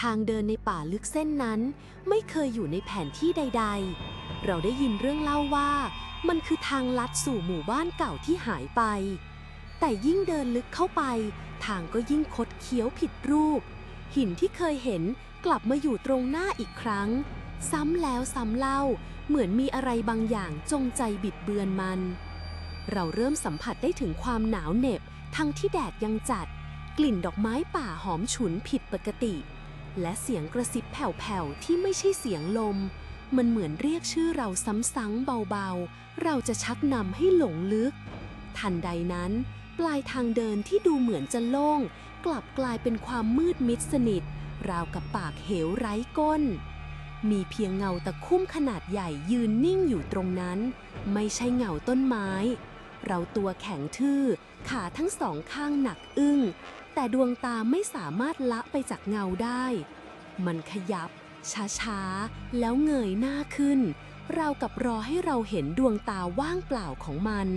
ทางเดินในป่าลึกเส้นนั้นไม่เคยอยู่ในแผนที่ใด ๆ เราได้ยินเรื่องเล่าว่า มันคือทางลัดสู่หมู่บ้านเก่าที่หายไป แต่ยิ่งเดินลึกเข้าไป ทางก็ยิ่งคดเคี้ยวผิดรูป หินที่เคยเห็นกลับมาอยู่ตรงหน้าอีกครั้ง ซ้ำแล้วซ้ำเล่า เหมือนมีอะไรบางอย่างจงใจบิดเบือนมัน เราเริ่มสัมผัสได้ถึงความหนาวเหน็บทั้งที่แดดยังจัด กลิ่นดอกไม้ป่าหอมฉุนผิดปกติ และเสียงกระซิบแผ่วๆที่ไม่ใช่เสียงลม มันเหมือนเรียกชื่อเราซ้ำๆเบาๆ เราจะชักนำให้หลงลึก ทันใดนั้น ปลายทางเดินที่ดูเหมือนจะโล่ง กลับกลายเป็นความมืดมิดสนิท ราวกับปากเหวไร้ก้น มีเพียงเงาตะคุ่มขนาดใหญ่ยืนนิ่งอยู่ตรงนั้น ไม่ใช่เงาต้นไม้ เราตัวแข็งทื่อ ขาทั้งสองข้างหนักอึ้ง แต่ดวงตาไม่สามารถละไปจากเงาได้ มันขยับ ช้าๆ แล้วเงยหน้าขึ้น เรากับรอให้เราเห็นดวงตาว่างเปล่าของมัน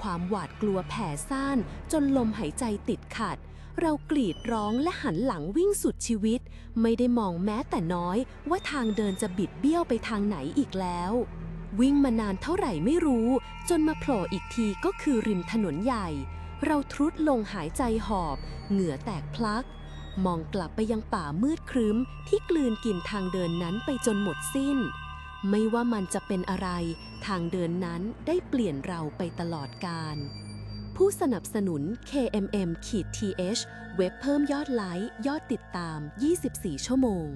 ความหวาดกลัวแผ่ซ่านจนลมหายใจติดขัด เรากรีดร้องและหันหลังวิ่งสุดชีวิต ไม่ได้มองแม้แต่น้อยว่าทางเดินจะบิดเบี้ยวไปทางไหนอีกแล้ว วิ่งมานานเท่าไหร่ไม่รู้ จนมาโผล่อีกทีก็คือริมถนนใหญ่ เราทรุดลงหายใจหอบ เหงื่อแตกพลัก มองกลับไปยังป่ามืดครึ้ม ที่กลืนกินทางเดินนั้นไปจนหมดสิ้น ไม่ว่ามันจะเป็นอะไร ทางเดินนั้นได้เปลี่ยนเราไปตลอดกาลผู้สนับสนุน KMM-TH เว็บเพิ่มยอดไลค์ ยอดติดตาม 24 ชั่วโมง